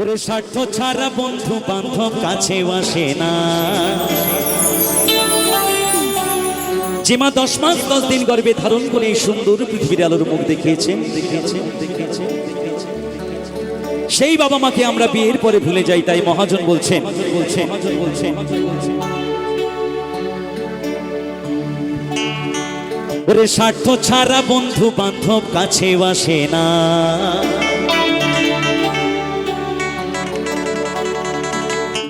ওরে স্বার্থ ছাড়া বন্ধু বান্ধব কাছে আসে না। যে মা দশ মাস, দশ দিন গর্ভে ধারণ করে এই সুন্দর পৃথিবীর আলোর মুখ দেখিয়েছেন দেখিয়েছেন দেখিয়েছেন সেই বাবা মাকে আমরা বিয়ের পরে ভুলে যাই, তাই মহাজন বলছেন বলছেন বলছেন। ওরে স্বার্থ ছাড়া বন্ধু বান্ধব কাছে আসে না।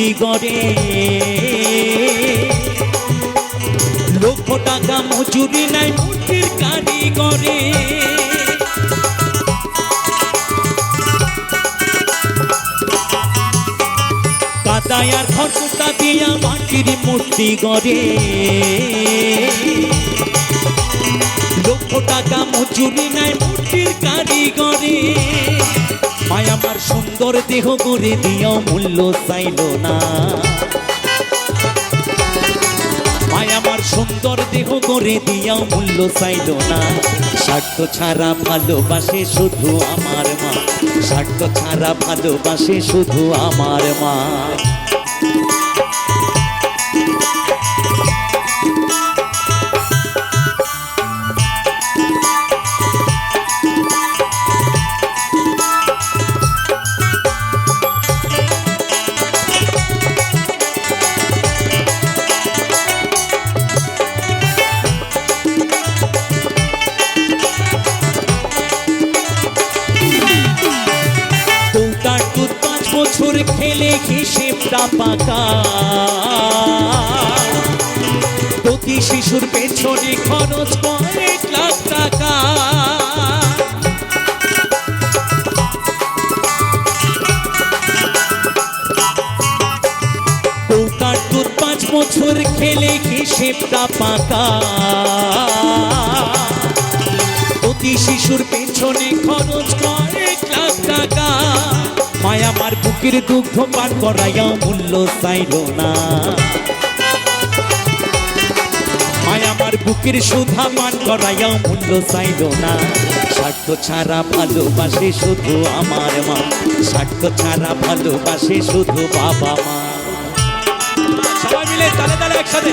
মূর্তি গড়ে লক্ষ টাকা মজুরি নাই মূর্তির কারিগরে। কাদায় আর খড়কুটা দিয়া মাটির মূর্তি গড়ে। লক্ষ টাকা মজুরি নাই মূর্তির কারিগরে। আমার সুন্দর দেহ করে দিও মূল্য চাইল না। মায় আমার সুন্দর দেহ করে দিও মূল্য চাইল না। স্বার্থ ছাড়া ভালোবাসে শুধু আমার মা। স্বার্থ ছাড়া ভালোবাসে শুধু আমার মা। হিসেবটা পাকা প্রতি শিশুর পেছনে খরচ কয়েক লাখ টাকা। পাঁচ বছর খেলে হিসেবটা পাকা। প্রতি শিশুর পেছনে খরচ কয়েক লাখ টাকা। মায় আমার বুকের দুগ্ধ পান করাইয়া মূল্য চাইল না। মায় আমার বুকের সুধা পান করাইয়া মূল্য চাইল না। স্বার্থ ছাড়া ভালোবাসে শুধু আমার মা। স্বার্থ ছাড়া ভালোবাসে শুধু বাবা মা। সবাই মিলে তালে তালে একসাথে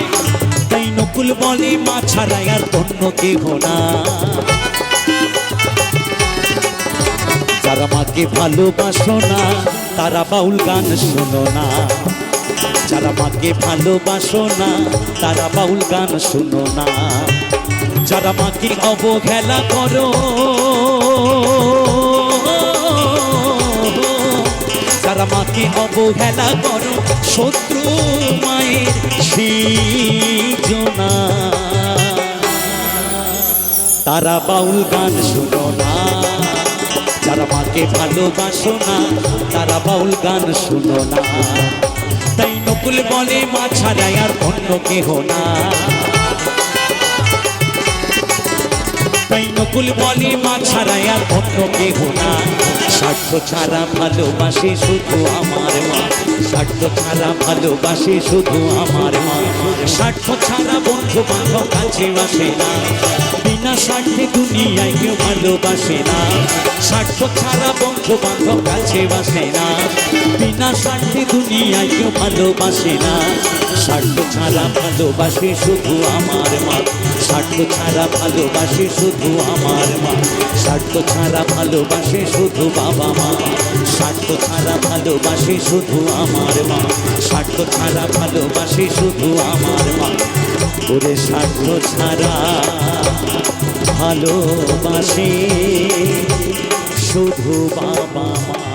নকুল বলে মা ছাড়াই আর অন্য কেহ না। যারা মাকে ভালোবাসো না, তারা বাউল গান শোনো না। যারা মাকে ভালোবাসো না, তারা বাউল গান শোনো না। যারা মাকে অবহেলা করো যারা মাকে অবহেলা করো, শত্রু মায়ের সৃজনা। তারা বাউল গান শুনো না, যারা মাকে ভালোবাসো না, তারা বাউল গান শুনো না। তাই নকুল বলে, মা ছাড়াই আর অন্য কেহ না। তাই নকুল বলে, মা ছাড়াই আর অন্য কেহ না। স্বার্থ ছাড়া ভালোবাসে শুধু আমার মা। স্বার্থ ছাড়া ভালোবাসে শুধু আমার মা। স্বার্থ ছাড়া বন্ধু বান্ধব কাছে বাসে না। বিনা স্বার্থে দুনিয়ায় কেউ ভালোবাসে না। স্বার্থ ছাড়া বন্ধু বান্ধব কাছে বাসে না। বিনা স্বার্থে দুনিয়ায় কেউ ভালোবাসে না। স্বার্থ ছাড়া ভালোবাসে শুধু আমার মা। স্বার্থ ছাড়া ভালোবাসে শুধু আমার মা। স্বার্থ ছাড়া ভালোবাসে শুধু বাবা মা। স্বার্থ ছাড়া ভালোবাসে শুধু আমার মা। স্বার্থ ছাড়া ভালোবাসে শুধু আমার মা। ওরে স্বার্থ ছাড়া ভালোবাসে শুধু বাবা